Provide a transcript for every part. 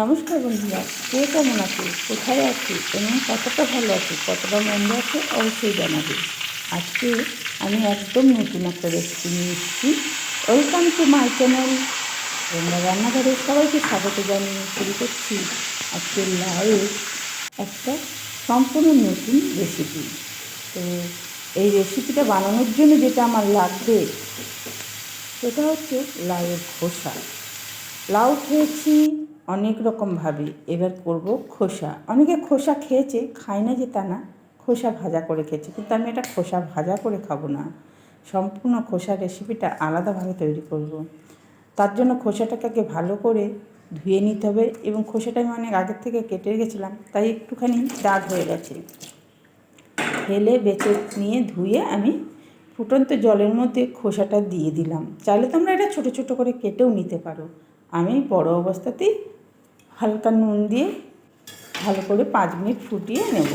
নমস্কার বন্ধুরা, কে কেমন আছে? কোথায় আছে? এবং কতটা ভালো আছে? কতটা মন্দ আছে? অবশ্যই জানাবে। আজকে আমি একদম নতুন একটা রেসিপি নিয়ে এসেছি। ওয়েলকাম টু মাই চ্যানেল তোমরা রান্নাঘরে সবাইকে স্বাগত জানিয়ে শুরু করছি আজকে লাউয়ের একটা সম্পূর্ণ নতুন রেসিপি তো এই রেসিপিটা বানানোর জন্য যেটা আমার লাগবে, সেটা হচ্ছে লাউয়ের খোসা। লাউ খেয়েছি অনেক রকমভাবে এবার করব খোসা। অনেকে খোসা খেয়েছে, খায় না যে তা না, খোসা ভাজা করে খেয়েছে, কিন্তু আমি এটা খোসা ভাজা করে খাব না। সম্পূর্ণ খোসা রেসিপিটা আলাদাভাবে তৈরি করব। তার জন্য খোসাটাকে ভালো করে ধুয়ে নিতে হবে এবং খোসাটা আমি অনেক আগের থেকে কেটে গেছিলাম তাই একটুখানি দাগ হয়ে গেছে। ফেলে বেছে নিয়ে ধুয়ে আমি ফুটন্ত জলের মধ্যে খোসাটা দিয়ে দিলাম। চাইলে তোমরা এটা ছোটো ছোটো করে কেটেও নিতে পারো। আমি বড় অবস্থাতেই হালকা নুন দিয়ে ভালো করে পাঁচ মিনিট ফুটিয়ে নেব।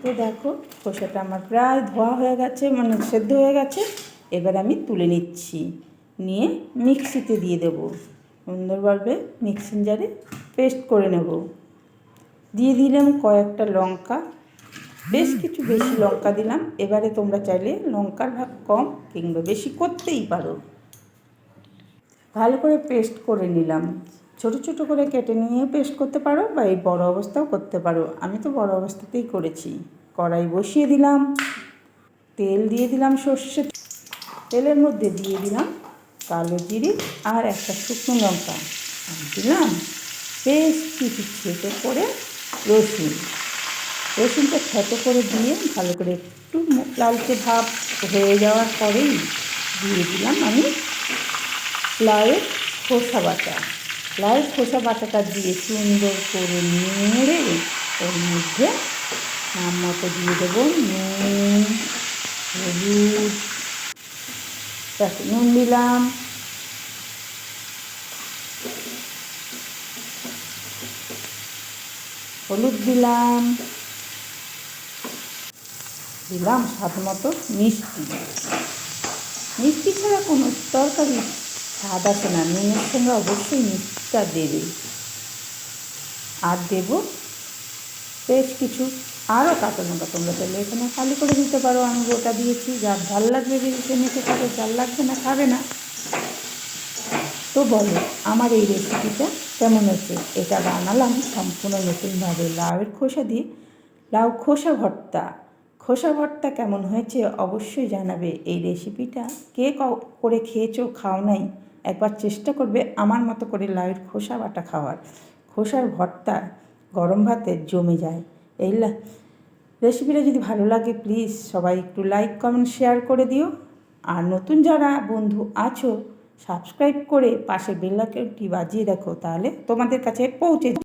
তো দেখো, খোসাটা আমার প্রায় ধোয়া হয়ে গেছে মানে সেদ্ধ হয়ে গেছে। এবার আমি তুলে নিচ্ছি, নিয়ে মিক্সিতে দিয়ে দেব। সুন্দরভাবে মিক্সিং জারে পেস্ট করে নেব। দিয়ে দিলাম কয়েকটা লঙ্কা, বেশ কিছু বেশি লঙ্কা দিলাম। এবারে তোমরা চাইলে লঙ্কার ভাগ কম কিংবা বেশি করতেই পারো। ভালো করে পেস্ট করে নিলাম। ছোট ছোট করে কেটে নিয়ে পেস্ট করতে পারো বা এই বড় অবস্থাও করতে পারো। আমি তো বড় অবস্থাতেই করেছি। কড়াই বসিয়ে দিলাম। তেল দিয়ে দিলাম সর্ষে তেলের মধ্যে দিয়ে দিলাম কালো জিরে আর একটা শুকনো লঙ্কা। দিলাম বেশ কিছু ছেটে করে রসুন। রসুনটা থেতো করে দিয়ে ভালো করে একটু লালচে ভাব হয়ে যাওয়ার পরেই দিয়ে দিলাম আমি লাউয়ের খোসা বাটা। লাউয়ের খোসা বাটাটা দিয়ে সুন্দর করে নেড়ে ওর মধ্যে নাম মতো দিয়ে দেবো নুন, হলুদ নুন দিলাম। হলুদ দিলাম। দিলাম স্বাদ মতো মিষ্টি। মিষ্টি ছাড়া কোনো তরকারি স্বাদ আসে না নুনের সঙ্গে অবশ্যই মিষ্টিটা দেবে। আর দেব? বেশ কিছু। আরও কাঁচা লঙ্কা তোমরা তাহলে এখানে খালি করে দিতে পারো। আমি গোটা দিয়েছি। যার ঝাল লাগবে সে নিতে খাবে, ঝাল লাগবে না, খাবে না। তো বলো, আমার এই রেসিপিটা কেমন হচ্ছে এটা বানালাম সম্পূর্ণ নতুনভাবে। লাউয়ের খোসা দিয়ে। লাউ খোসা ভর্তা। খোসা ভর্তা কেমন হয়েছে অবশ্যই জানাবে। এই রেসিপিটা কে, করে খেয়েছো, খাও নাই? একবার চেষ্টা করবে আমার মতো করে লাউয়ের খোসা বাটা খাওয়ার। খোসার ভর্তা গরম ভাতে জমে যায়। এই রেসিপিটা যদি ভালো লাগে প্লিজ সবাই একটু লাইক, কমেন্ট, শেয়ার করে দিও। আর নতুন যারা বন্ধু আছো, সাবস্ক্রাইব করে পাশে বেল আইকনটি বাজিয়ে দেখো তাহলে তোমাদের কাছে পৌঁছে